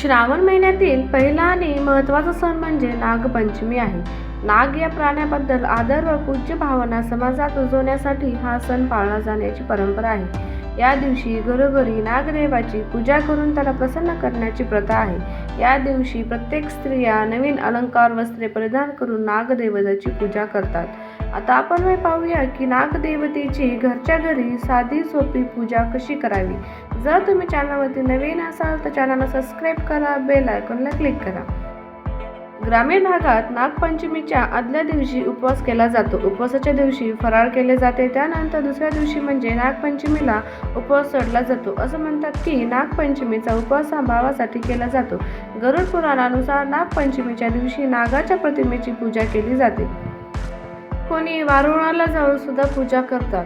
श्रावण महिन्यातील पहिला आणि महत्त्वाचा सण म्हणजे नागपंचमी आहे. नाग या प्राण्याबद्दल आदर व पूज्य भावना समाजात रुजवण्यासाठी हा सण पाळला जाण्याची परंपरा आहे. या दिवशी घरोघरी नागदेवाची पूजा करून त्याला प्रसन्न करण्याची प्रथा आहे. या दिवशी प्रत्येक स्त्रिया नवीन अलंकार वस्त्रे परिधान करून नागदेवताची पूजा करतात. आता आपण हे पाहूया की नागदेवतेची घरच्या घरी साधी सोपी पूजा कशी करावी? जर तुम्ही चॅनलवरती नवीन असाल तर चॅनलला सबस्क्राईब करा बेल आयकॉनला क्लिक करा. ग्रामीण भागात नागपंचमीच्या आदल्या दिवशी उपवास केला जातो. उपवासाच्या दिवशी फराळ केले जाते. त्यानंतर दुसऱ्या दिवशी म्हणजे नागपंचमीला उपवास सोडला जातो. असं म्हणतात की नागपंचमीचा उपवास हा भावासाठी केला जातो. गरुड पुराणानुसार नागपंचमीच्या दिवशी नागाच्या प्रतिमेची पूजा केली जाते. कोणी वारुळाला जाऊन सुद्धा पूजा करतात.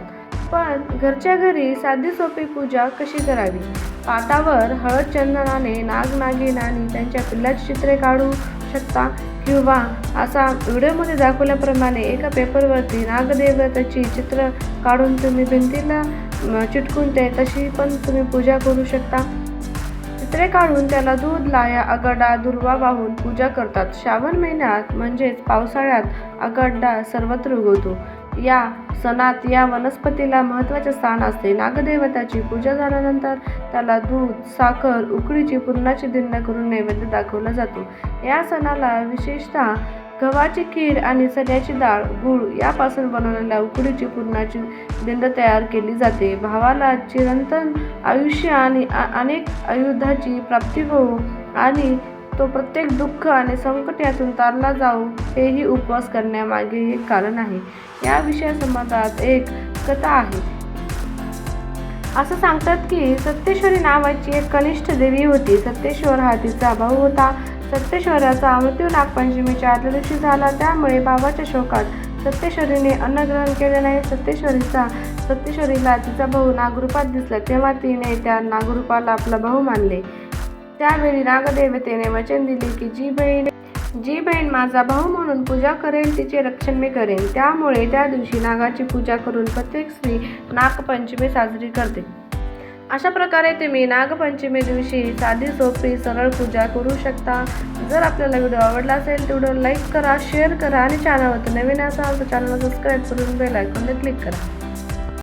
पण घरच्या घरी साधी सोपी पूजा कशी करावी? पाटावर हळद चंदनाने नागनागिन आणि त्यांच्या पिल्लाची चित्रे काढू शकता किंवा असा व्हिडिओमध्ये दाखवल्याप्रमाणे एका पेपरवरती नागदेवताची चित्र काढून तुम्ही भिंतीला चिटकून ते तशी पण तुम्ही पूजा करू शकता. चित्रे काढून त्याला दूध लाया अगडा दुर्वा वाहून पूजा करतात. श्रावण महिन्यात म्हणजेच पावसाळ्यात अगडा सर्वत्र उगवतो. या सणात या वनस्पतीला महत्त्वाचे स्थान असते. नागदेवताची पूजा झाल्यानंतर त्याला दूध साखर उकडीची पूर्णाची दिंड करून नैवेद्य दाखवला जातो. या सणाला विशेषतः गव्हाची खीर आणि चण्याची डाळ गूळ यापासून बनवलेल्या उकडीची पुरणाची दिंड तयार केली जाते. भावाला चिरंतन आयुष्य आणि अनेक आयुधाची प्राप्ती होऊ आणि तो प्रत्येक दुःख आणि संकट यातून तारला जाऊ हेही उपवास करण्यामागे एक कारण आहे. या विषयासंबंधात एक कथा आहे. असं सांगतात की सत्येश्वरी नावाची एक कनिष्ठ देवी होती. सत्येश्वर हा तिचा भाऊ होता. सत्येश्वराचा मृत्यू नागपंचमीच्या आदल्या दिवशी झाला. त्यामुळे भावाच्या शोकात सत्येश्वरीने अन्न ग्रहण केले नाही. सत्येश्वरीचा सत्येश्वरीला तिचा भाऊ नागरूपात दिसला. तेव्हा तिने त्या नागरूपाला आपला भाऊ मानले. त्यावेळी नागदेवतेने वचन दिले की जी बहीण जी बहीण माझा भाऊ म्हणून पूजा करेल तिचे रक्षण मी करेन. त्यामुळे त्या दिवशी नागाची पूजा करून प्रत्येक स्त्री नागपंचमी साजरी करते. अशा प्रकारे तुम्ही नागपंचमी दिवशी साधी सोपी सरळ पूजा करू शकता. जर आपल्याला व्हिडिओ आवडला असेल तर व्हिडिओ लाईक करा शेअर करा आणि चॅनलवर नवीन असाल तर चॅनलला सबस्क्राईब करून बेल आयकॉनला क्लिक करा.